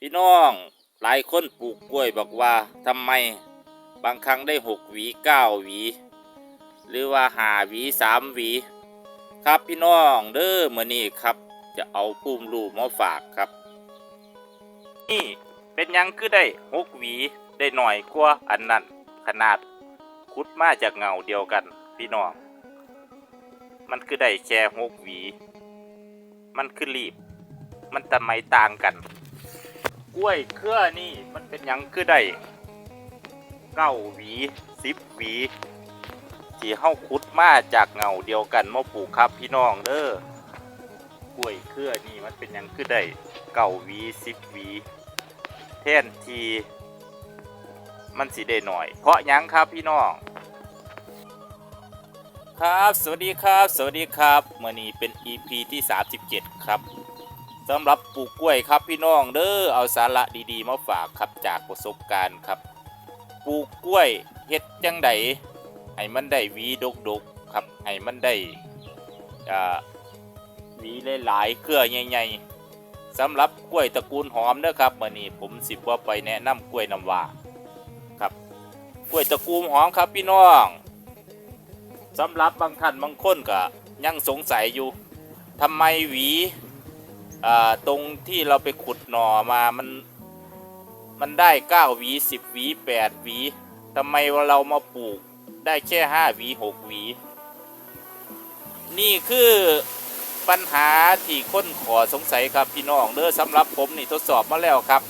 พี่น้องหลายคนปลูกกล้วยบอกว่าทำไมบางครั้งได้หกหวีเก้าหวี หรือว่าหาหวีสามหวี ครับพี่น้องเด้อมื่อนี้ครับ จะเอาภูมิรูมาฝากครับ นี่เป็นยังคือได้หกหวีได้หน่อยกว่าอันนั้นขนาดคุดมาจากเงาเดียวกัน พี่น้อง มันคือได้แค่หกหวี มันคือรีบ มันทำไมต่างกัน กล้วยเครือนี่มันเป็นหยังคือได้เก้าหวีสิบหวีที่เฮาขุดมาจากเงาเดียวกันมาปลูกครับพี่น้องเด้อกล้วยเครือนี่มันเป็นหยังคือได้เก้าหวีสิบหวีแทนทีมันสิได้หน่อย เพราะหยังครับพี่น้องครับ สวัสดีครับ สวัสดีครับมื่อนี้เป็น EP ที่ 37 ครับ สำหรับปลูกกล้วยครับพี่น้องเด้อเอาสาระดีๆมาฝากครับจากประสบการณ์ครับปลูกกล้วยเฮ็ดจังไดให้มันได้หวีดกๆครับให้มันได้หวีหลายๆเครือใหญ่ๆสำหรับกล้วยตระกูลหอมเด้อครับมื่อนี้ผมสิบว่าไปแนะนำกล้วยน้ำว้าครับกล้วยตระกูลหอมครับพี่น้องสำหรับบางท่านบางคนก็ยังสงสัยอยู่ทำไมหวี อ่าตรงที่เราไปขุดหน่อมามันมันได้9หวี10หวี8หวีทำไมว่าเรามาปลูกได้แค่5หวี6หวี นี่คือปัญหาที่คนขอสงสัยครับพี่น้องเด้อสำหรับผมนี่ทดสอบมาแล้วครับ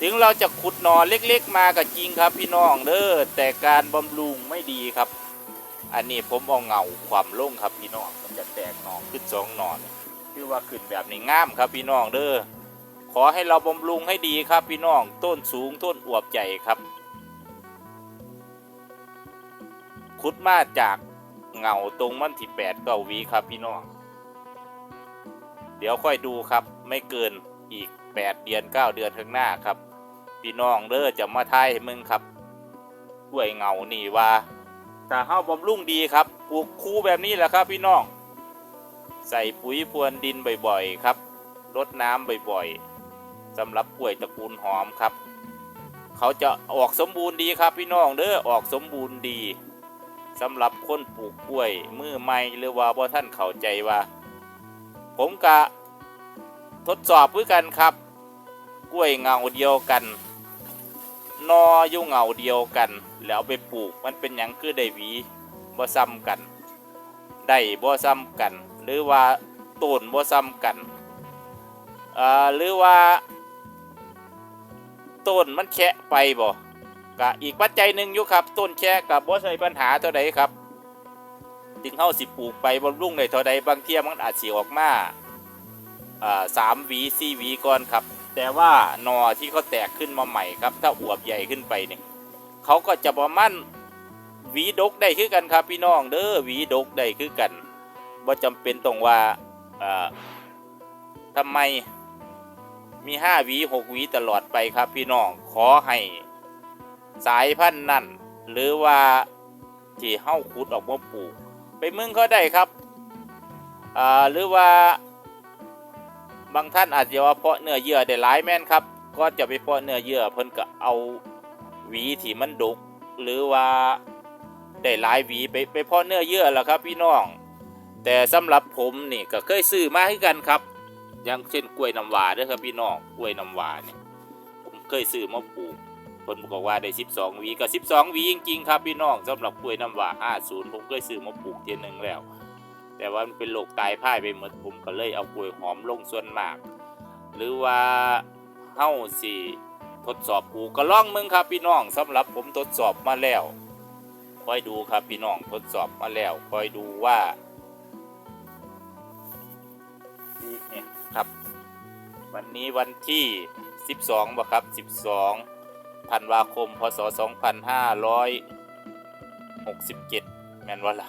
ถึงเราจะขุดหนอเล็กๆ มาก็จริงครับพี่น้องเด้อแต่การบำรุงไม่ดีครับ อันนี้ผมเอาเงาความลงครับพี่น้องมันจะแตกหนอขึ้นสองหนอน คือว่าขึ้นแบบนี้งามครับพี่น้องเด้อขอให้เราบำรุงให้ดีครับพี่น้องต้นสูงต้นอวบใหญ่ครับ ขุดมาจากเงาตรงมันที่แปดเก้าวีครับพี่น้องเดี๋ยวค่อยดูครับ ไม่เกินอีก8เดือน9เดือนข้างหน้าครับ พี่น้องเด้อจะมาทายให้มึงครับกล้วยเงานี่ว่าถ้าเฮาบำรุงดีครับปลูกคูแบบนี้แหละครับพี่น้อง ใส่ปุ๋ยพรวนดินบ่อยๆ ครับรดน้ำบ่อยๆสำหรับกล้วยตระกูลหอมครับ เขาจะออกสมบูรณ์ดีครับพี่น้องเด้อออกสมบูรณ์ดีสำหรับคนปลูกกล้วยมือใหม่หรือว่าบ่ท่านเข้าใจว่า ผมกะทดสอบเพื่อกันครับ กล้วยเงาเดียวกันนออยู่เงาเดียวกัน แล้วไปปลูกมันเป็นหยังคือได้หวีบ่ซ้ำกัน ได้บ่ซ้ำกัน หรือว่าต้นบ่ซ้ำกันอ่าหรือว่าต้นมันแคะไปบ่กะอีกปัจจัยหนึ่งอยู่ครับต้นแคะกับบ่ใช่ปัญหาเท่าใดครับถึงเฮาสิปลูกไปบำรุงได้เท่าใดบางเที่ยมันอาจสิออกมาอ่าสามหวีสี่หวีก่อนครับ แต่ว่านอที่เขาแตกขึ้นมาใหม่ครับ ถ้าอวบใหญ่ขึ้นไปเนี่ยเขาก็จะประมาณหวีดกได้คือกันครับพี่น้องเด้อหวีดกได้คือกัน ว่าจำเป็นต้องว่าอ่าทำไมมีห้าหวีหกหวีตลอดไปครับพี่น้องขอให้สายพันธุ์นั่นหรือว่าที่เฮ้าขุดออกมาปลูก ไปมืองเขาได้ครับหรือว่าบางท่านอาจจะว่าเพาะเนื้อเยื่อได้หลายแม่นครับ ก็จะไปเพาะเนื้อเยื่อเพิ่นก็เอาหวีที่มันดกหรือว่าได้หลายหวีไปไปเพาะเนื้อเยื่อแล้วครับพี่น้อง แต่สำหรับผมนี่ก็เคยซื้อมาให้กันครับ อย่างเช่นกล้วยน้ำวาด้อครับพี่น้องกล้วยน้ำวาเนี่ยผมเคยซื้อมาปลูกเพิ่นบอกว่าได้ 12วีก็12วีจริงๆครับพี่น้องสำหรับกล้วยน้ำว้า50 ผมเคยซื้อมาปลูกเทียหนึงแล้ว แต่ว่ามันเป็นโรคตายพ่ายไปหมดผมก็เลยเอากล้วยหอมลงส่วนมาก หรือว่าเฮาสิทดสอบปลูกก็ล่องมึงครับพี่น้องสำหรับผมทดสอบมาแล้วคอยดูครับพี่น้องทดสอบมาแล้วคอยดูว่า วันนี้วันที่ 12บ่ครับ 12ธันวาคม พศ 2567 แม่นว่าล่ะ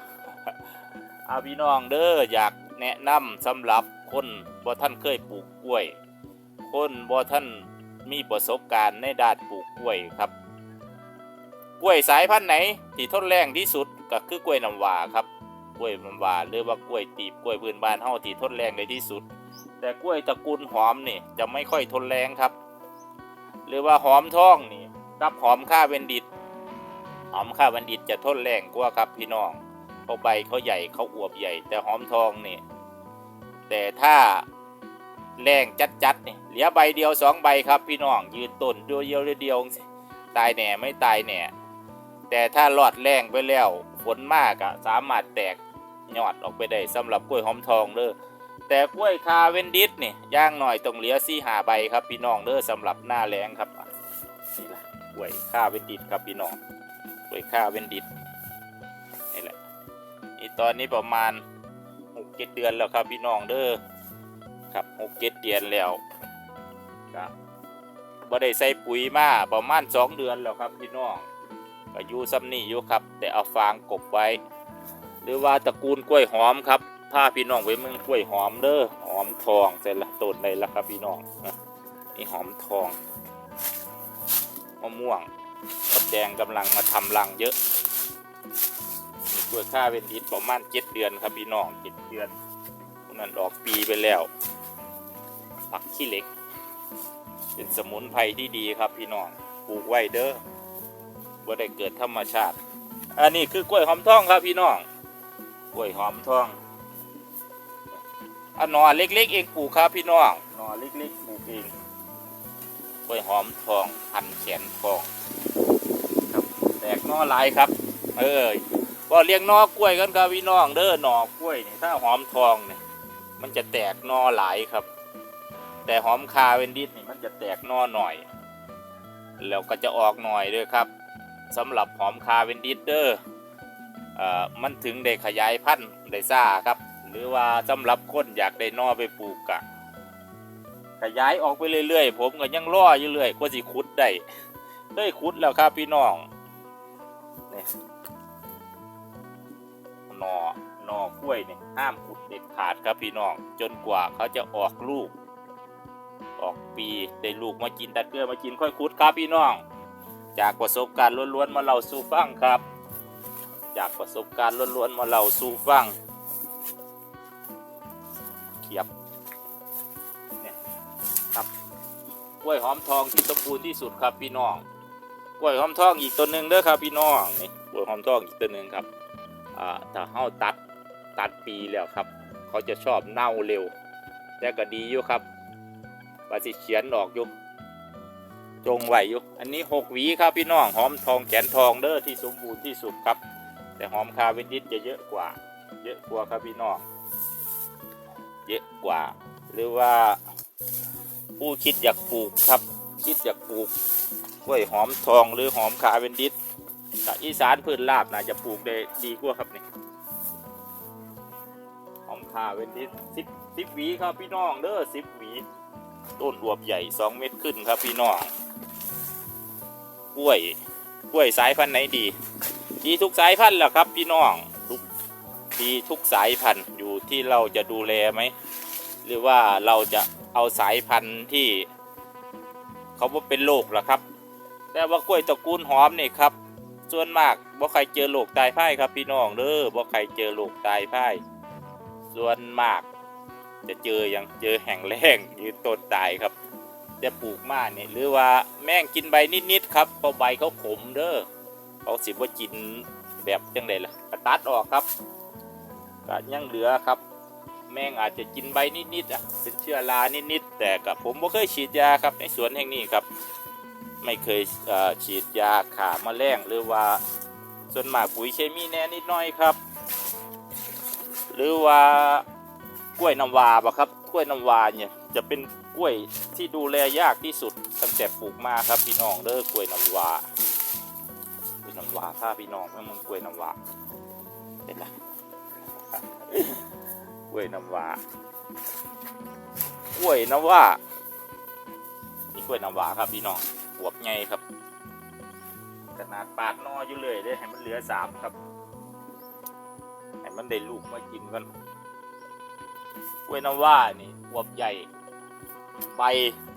อาพี่น้องเด้ออยากแนะนำสำหรับคนบ่ท่านเคยปลูกกล้วย คนบ่ท่านมีประสบการณ์ในด้านปลูกกล้วยครับ กล้วยสายพันธุ์ไหนที่ทนแรงที่สุดก็คือกล้วยน้ำว้าครับกล้วยน้ำว้าหรือว่ากล้วยตีบกล้วยพื้นบ้านเฮาที่ทนแรงได้ที่สุด แต่กล้วยตระกูลหอมนี่จะไม่ค่อยทนแรงครับ หรือว่าหอมทองนี่กับหอมข้าเวนดิต หอมข้าเวนดิตจะทนแรงกว่าครับพี่น้องเพราะใบเขาใหญ่เขาอวบใหญ่ แต่หอมทองนี่แต่ถ้าแรงจัดๆนี่เหลือใบเดียวสองใบครับ พี่น้องยืนต้นเดียวเดียวเดียวตายแหน่ไม่ตายแหน่แต่ถ้ารอดแรงไปแล้วฝนมากอะสามารถแตกยอดออกไปได้สำหรับกล้วยหอมทองเด้อ แต่กล้วยคาเวนดิสเนี่ยย่างหน่อยต้องเหลือสี่หาใบครับพี่น้องเด้อสำหรับหน้าแรงครับนี่ละกล้วยคาเวนดิสครับพี่น้องกล้วยคาเวนดิสนี่แหละนี่ตอนนี้ประมาณหกเจ็ดเดือนแล้วครับพี่น้องเด้อครับหกเจ็ดเดือนแล้วก็บ่ได้ใส่ปุ๋ยมาประมาณสองเดือนแล้วครับพี่น้องก็อยู่ซ้ำนี่อยู่ครับ แต่เอาฟางกบไว้ หรือว่าตระกูลกล้วยหอมครับ พาพี่น้องไว้เมืองกล้วยหอมเด้อหอมทองเสร็จละต้นได้แล้วครับพี่น้องนะนี่หอมทองมะม่วงมดแดงกำลังมาทำรังเยอะกล้วยข้าเป็นดินประมาณเจ็ดเดือนครับพี่น้องเจ็ดเดือนนั้นออกปีไปแล้วผักขี้เหล็ก เป็นสมุนไพรที่ดีครับพี่น้องปลูกไว้เด้อบ่ได้เกิดธรรมชาติ อันนี้คือกล้วยหอมทองครับพี่น้องกล้วยหอมทอง อันหนอเล็ก ๆ เองปลูกครับพี่น้องหนอเล็กๆปลูกเองกล้วยหอมทองพันแขนทองครับแตกนอหลายครับ เออว่าเลี้ยงนอกล้วยกันครับพี่น้องเด้อหนอกล้วยนี่ถ้าหอมทองเนี่ยมันจะแตกนอหลายครับ แต่หอมคาเวนดิสนี่มันจะแตกนอหน่อย แล้วก็จะออกหน่อยด้วยครับสำหรับหอมคาเวนดิสเดอร์เอ่อมันถึงได้ขยายพันธุ์ได้ซ่าครับ หรือว่าสำหรับคนอยากได้นอไปปลูกกะขยายออกไปเรื่อยๆ ผมก็ยังรออยู่เรื่อยกว่าสิขุดได้ได้ขุดแล้วครับพี่น้องนี่นอนอกล้วยเนี่ยห้ามขุดเด็ดขาดครับพี่น้อง จนกว่าเขาจะออกลูก ออกปีได้ลูกมากินตัดเกลือมากินค่อยคุดครับพี่น้อง จากประสบการณ์ล้วนๆมาเล่าสู่ฟังครับ จากประสบการณ์ล้วนๆมาเล่าสู่ฟังียบเนี่ยครับกล้วยหอมทองที่สมบูรณ์ที่สุดครับพี่น้องกล้วยหอมทองอีกตัวหนึ่งเด้อครับพี่น้องนี่กล้วยหอมทองอีกตัวหนึ่งครับอ่าถ้าเฮาตัดตัดปีแล้วครับ เขาจะชอบเน่าเร็ว แต่ก็ดีอยู่ครับว่าสิเขียนออกอยู่จงไหวอยู่อันนี้หกหวีครับพี่น้องหอมทองแขนทองเด้อที่สมบูรณ์ที่สุดครับ แต่หอมคาเวนดิสจะเยอะกว่า เยอะกว่าครับพี่น้อง เยอะกว่า หรือว่าผู้คิดอยากปลูกครับ คิดอยากปลูกกล้วยหอมทองหรือหอมคาเวนดิสกับอีสานพื้นราบน่าจะปลูกได้ดีกว่าครับนี่หอมคาเวนดิสสิบสิบหวีครับพี่น้องเด้อสิบหวีต้นอวบใหญ่สองเมตรขึ้นครับพี่น้องกล้วยกล้วยสายพันธุ์ไหนดี ดีทุกสายพันธุ์แหละครับพี่น้อง ดีทุกสายพันธุ์อยู่ที่เราจะดูแลไหม หรือว่าเราจะเอาสายพันธุ์ที่เขาว่าเป็นโรคล่ะครับ แต่ว่ากล้วยตระกูลหอมนี่ครับ ส่วนมากบ่ใครเจอโรคตายพ่ายครับพี่น้องเด้อบ่ใครเจอโรคตายพ่าย ส่วนมากจะเจออย่างเจอแห่งแรงยืนต้นตายครับ จะปลูกมาเนี่ยหรือว่าแม่งกินใบนิดๆครับเพราะใบเขาขมเด้อเขาสิว่ากินแบบจังไดล่ะตัดออกครับ ก็ยังเหลือครับ แม่งอาจจะกินใบนิดๆอะเป็นเชื้อรานิดๆแต่กับผมบ่เคยฉีดยาครับในสวนแห่งนี้ครับ ไม่เคยฉีดยาขาแมลงหรือว่าส่วนมากปุ๋ยเคมีแน่นิดหน่อยครับ หรือว่ากล้วยน้ำวาปะครับกล้วยน้ำวาเนี่ยจะเป็นกล้วยที่ดูแลยากที่สุดตั้งแต่ปลูกมาครับพี่น้องเด้อกล้วยน้ำวากล้วยน้ำวาถ้าพี่น้องเมื่อมึงกล้วยน้ำวาเห็นไหม กล้วยน้ำว้ากล้วยน้ำว้านี่กล้วยน้ำว้าครับพี่น้องหวบไงครับ ขนาดปาดนออยู่เลยเลยให้มันเหลือสามครับ ให้มันได้ลูกมากินกันกล้วยน้ำว่านี่อวบใหญ่ ใบ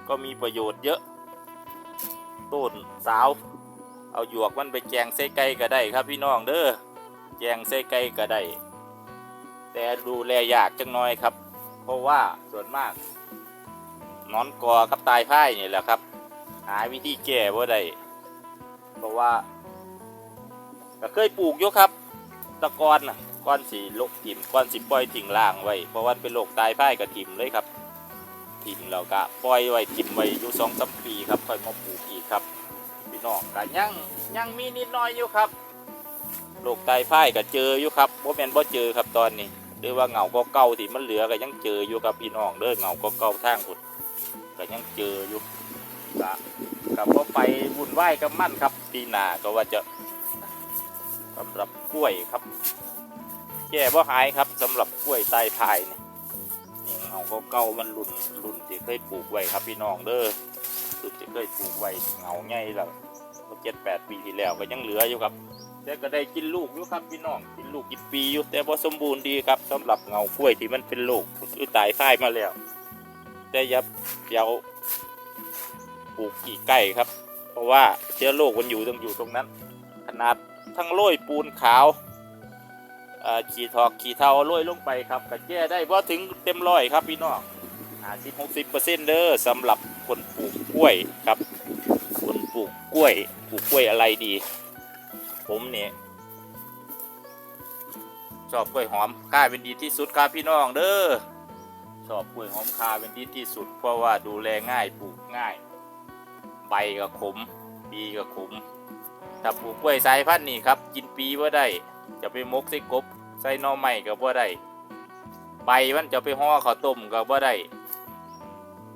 ก็มีประโยชน์เยอะต้นสาว เอาหยวกมันไปแกงใส่ไก่ก็ได้ครับพี่น้องเด้อแกงใส่ไก่ก็ได้ แต่ดูแลยากจังน้อยครับ เพราะว่าส่วนมากนอนกอกับตายพ่ายนี่แหละครับ หาวิธีแก้ว่าได้เพราะว่าก็เคยปลูกอยู่ครับ ตะกอนน่ะก้อนสีลกถิ่มก้อนสีปล่อยทิ้งล่างไว้เพราะว่ามันเป็นโรคตายพ่ายกับถิ่มเลยครับ ถิ่มเราก็ปล่อยไว้ถิ่มไว้อยู่สองสามปีครับค่อยมาปลูกอีกครับพี่น้องก็ยังยังมีนิดน้อยอยู่ครับ โรคไตายพ่ก็เจออยู่ครับบ่แม่นบ่เจอครับตอนนี้หรือว่าเหงาก็เก่าที่มันเหลือก็ยังเจออยู่ครับพี่น้องเด้อเหงาก็เก่าทางพุ่นก็ยังเจออยู่ก็กับว่าไปวุ่นวายกับมั่นครับปีหน้าก็ว่าจะสำหรับกล้วยครับแก้บ่หายครับสำหรับกล้วยไตายพายเนี่ยนี่เงาเก่ามันรุ่นรุ่นที่เคยปลูกไว้ครับพี่น้องเด้อรุ่นที่เคยปลูกไว้เงาใหญ่แล้วเจ็ดแปดปีที่แล้วก็ยังเหลืออยู่ครับ แต่ก็ได้กินลูกอยู่ครับพี่น้องกินลูกกินปีอยู่แต่บ่สมบูรณ์ดีครับสำหรับเงากล้วยที่มันเป็นลูกคือตายพายมาแล้ว แต่อยับยาวปลูกกี่ใกล้ครับ เพราะว่าเชื้อโรคมันอยู่ตรงอยู่ตรงนั้น ขนาดทั้งโรยปูนขาวขี่ทอกขี่เทาโรยลงไปครับก็แก้ได้ว่าถึงเต็มร้อยครับพี่น้องห้าสิบหกสิบเปอร์เซ็นต์เด้อสำหรับคนปลูกกล้วยครับ คนปลูกกล้วยปลูกกล้วยอะไรดี ผมเนี่ยชอบกล้วยหอมค่าเป็นดีที่สุดครับพี่น้องเด้อชอบกล้วยหอมคาเป็นดีที่สุด เพราะว่าดูแลง่ายปลูกง่าย ใบก็ขมปีก็ขมถ้าปลูกกล้วยสายพันธุ์นี่ครับกินปีว่าได้ จะไปมกใส่กบใส่น่อไม้ก็บ่ได้ใบมันจะไปห่อข้าวต้มก็บ่ได้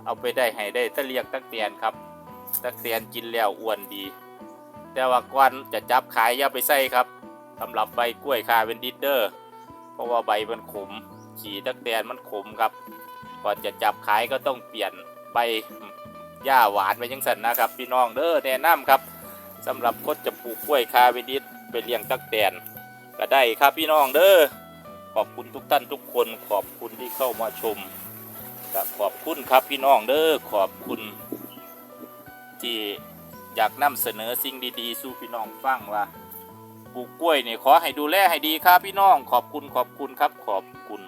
เอาไปได้ให้ได้ตะเลียงตักเตียนครับ ตักเตียนกินแล้วอ้วนดี แต่ว่าก่อนจะจับขายอย่าไปใส่ครับสำหรับใบกล้วยคาเป็นดิดเดอร์ เพราะว่าใบมันขมขี่ตักเตียนมันขมครับ ก่อนจะจับขายก็ต้องเปลี่ยนใบหญ้าหวานไปยังสันนะครับ พี่น้องเด้อแนะนำครับสำหรับคนจะปลูกกล้วยคาเวนดิสไปเลี้ยงตักแตนก็ได้ครับพี่น้องเด้อขอบคุณทุกท่านทุกคนขอบคุณที่เข้ามาชมขอบคุณครับพี่น้องเด้อขอบคุณที่ อยากนำเสนอสิ่งดีๆ สู่พี่น้องฟังว่าปลูกกล้วยเนี่ยขอให้ดูแลให้ดีครับพี่น้องขอบคุณขอบคุณครับขอบคุณ